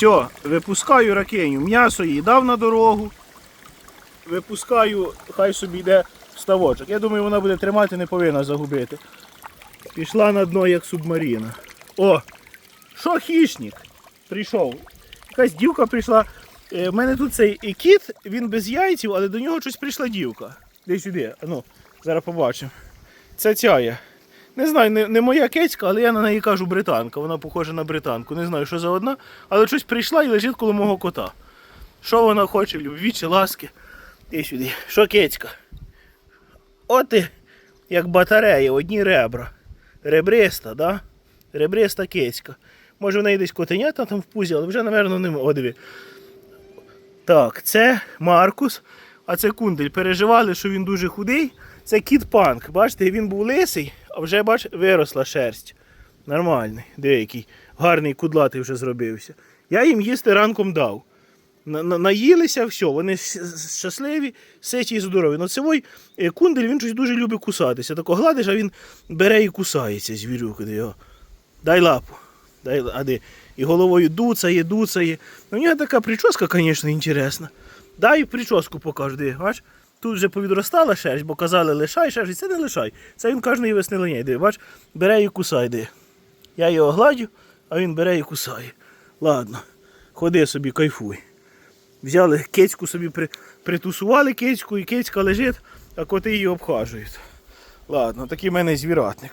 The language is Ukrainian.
Все, випускаю ракеню. М'ясо їй дав на дорогу. Випускаю, хай собі йде в ставочок. Я думаю, вона буде тримати, не повинна загубити. Пішла на дно, як субмарина. О! Що хищник? Прийшов. Якась дівка прийшла. У мене тут цей кіт, він без яйців, але до нього щось прийшла дівка. Де сюди. Ну, зараз побачимо. Це ця є. Не знаю, не, не моя кецька, але я на неї кажу британка. Вона похожа на британку. Не знаю, що за одна, але щось прийшла і лежить коло мого кота. Що вона хоче, любві чи ласки? Іди сюди. Що кецька? От ти, як батарея, одні ребра. Ребриста, да? Ребриста кецька. Може в неї десь котенята там в пузі, але вже, напевно, нема. О, диви. Так, це Маркус, а це кундель. Переживали, що він дуже худий. Це кіт панк. Бачите, він був лисий, вже бач, виросла шерсть. Нормальний, деякий. Гарний кудлатий вже зробився. Я їм їсти ранком дав. На- на- Наїлися, все, вони щасливі, ситі і здорові. Ну, цей е, кундель він щось дуже любить кусатися. Тако гладиш, а він бере і кусається, звірюк. де. Дай лапу. Дай, а де? І головою дуцає, дуцає. Ну, у нього така прическа, звісно, інтересна. Дай прическу покажу, бач? Тут вже повідростала шерсть, бо казали, лишай шерсть, це не лишай. Це він кожної весни линяє, диви, бач, бере і кусає, диви. Я його гладю, а він бере і кусає. Ладно, ходи собі, кайфуй. Взяли кецьку собі, при, притусували кецьку, і кецька лежить, а коти її обхажують. Ладно, такий в мене звіратник.